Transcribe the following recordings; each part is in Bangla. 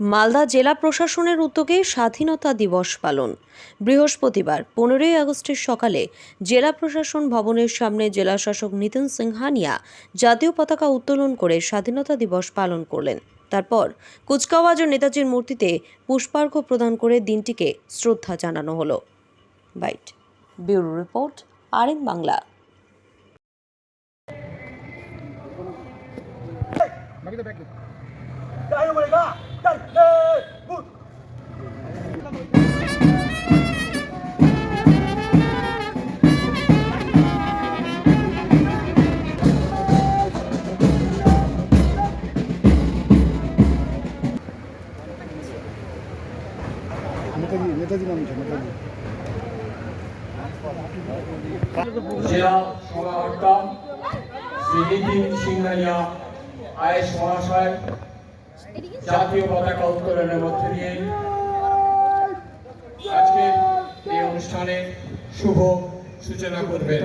মালদা জেলা প্রশাসনের উদ্যোগে স্বাধীনতা দিবস পালন। বৃহস্পতিবার, পনেরোই আগস্টের সকালে জেলা প্রশাসন ভবনের সামনে জেলা শাসক নিতিন সিংহানিয়া জাতীয় পতাকা উত্তোলন করে স্বাধীনতা দিবস পালন করলেন। তারপর কুচকাওয়াজ ও নেতাজির মূর্তিতে পুষ্পার্ঘ্য প্রদান করে দিনটিকে শ্রদ্ধা জানানো হলো। Byte, bureau report R N Bangla Dai mereka! Netaji Netaji নাম আছে নেতাজি জেলা সমাহর্তা শ্রী নীতিন সিংহানিয়া আয়েস মহাশয় জাতীয় পতাকা উত্তোলনের মধ্য দিয়ে আজকে এই অনুষ্ঠানে শুভ সূচনা করবেন।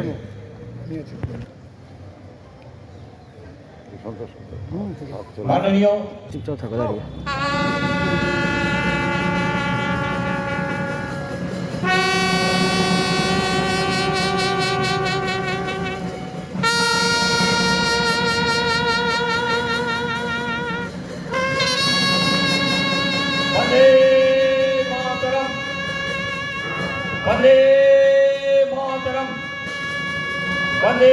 মাননীয় वन्दे मातरम् वन्दे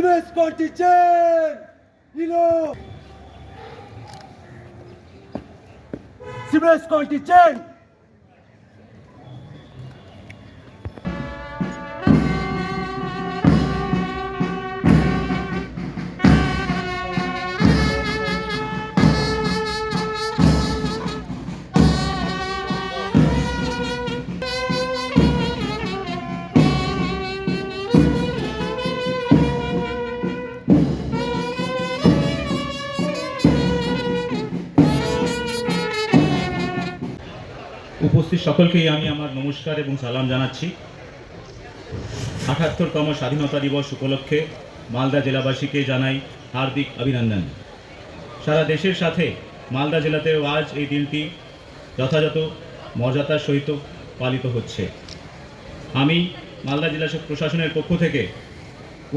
Siemens Ponticelli! Nilo! Siemens Ponticelli! উপস্থিত সকলকেই আমি আমার নমস্কার এবং সালাম জানাচ্ছি। আঠাত্তরতম স্বাধীনতা দিবস উপলক্ষে মালদা জেলাবাসীকে জানাই হার্দিক অভিনন্দন। সারা দেশের সাথে মালদা জেলাতেও আজ এই দিনটি যথাযথ মর্যাদার সহিত পালিত হচ্ছে। আমি মালদা জেলা প্রশাসনের পক্ষ থেকে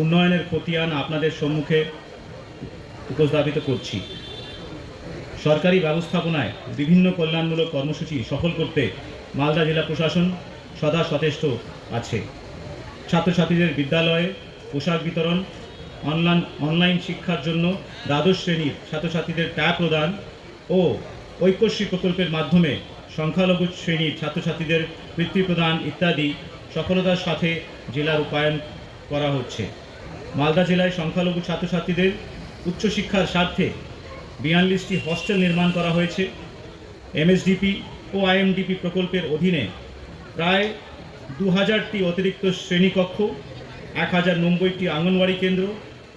উন্নয়নের খতিয়ান আপনাদের সম্মুখে উপস্থাপিত করছি। সরকারি ব্যবস্থাপনায় বিভিন্ন কল্যাণমূলক কর্মসূচি সফল করতে মালদা জেলা প্রশাসন সদা সচেষ্ট আছে। ছাত্রছাত্রীদের বিদ্যালয়ে পোশাক বিতরণ, অনলাইন অনলাইন শিক্ষার জন্য দ্বাদশ শ্রেণির ছাত্রছাত্রীদের ট্যাব প্রদান ও ঐক্যশ্রী প্রকল্পের মাধ্যমে সংখ্যালঘু শ্রেণির ছাত্রছাত্রীদের বৃত্তি প্রদান ইত্যাদি সফলতার সাথে জেলা রূপায়ণ করা হচ্ছে। মালদা জেলায় সংখ্যালঘু ছাত্রছাত্রীদের উচ্চশিক্ষার স্বার্থে বিয়াল্লিশটি হস্টেল নির্মাণ করা হয়েছে। এমএসডিপি ও আইএমডিপি প্রকল্পের অধীনে প্রায় দু হাজারটি অতিরিক্ত শ্রেণীকক্ষ এক হাজার নব্বইটি আঙ্গনওয়াড়ি কেন্দ্র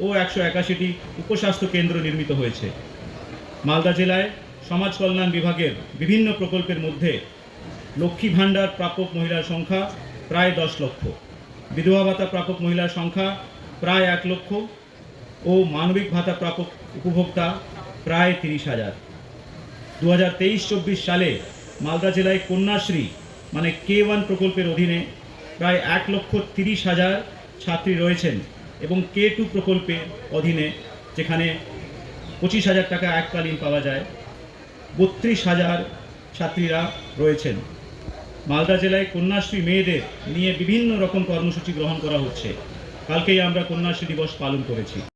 ও একশো একাশিটি উপস্বাস্থ্য কেন্দ্র নির্মিত হয়েছে। মালদা জেলায় সমাজ কল্যাণ বিভাগের বিভিন্ন প্রকল্পের মধ্যে লক্ষ্মী ভাণ্ডার প্রাপক মহিলার সংখ্যা প্রায় দশ লক্ষ। বিধবা ভাতা প্রাপক মহিলার সংখ্যা প্রায় এক লক্ষ ও মানবিক ভাতা প্রাপক উপভোক্তা প্রায় তিরিশ হাজার। দু হাজার তেইশ, চব্বিশ সালে মালদা জেলায় কন্যাশ্রী মানে কে ওয়ান প্রকল্পের অধীনে প্রায় এক লক্ষ তিরিশ হাজার ছাত্রী রয়েছেন এবং কে টু প্রকল্পের অধীনে যেখানে পঁচিশ হাজার টাকা এককালীন পাওয়া যায়, বত্রিশ হাজার ছাত্রীরা রয়েছেন। মালদা জেলায় কন্যাশ্রী মেয়েদের নিয়ে বিভিন্ন রকম কর্মসূচি গ্রহণ করা হচ্ছে। কালকেই আমরা কন্যাশ্রী দিবস পালন করেছি।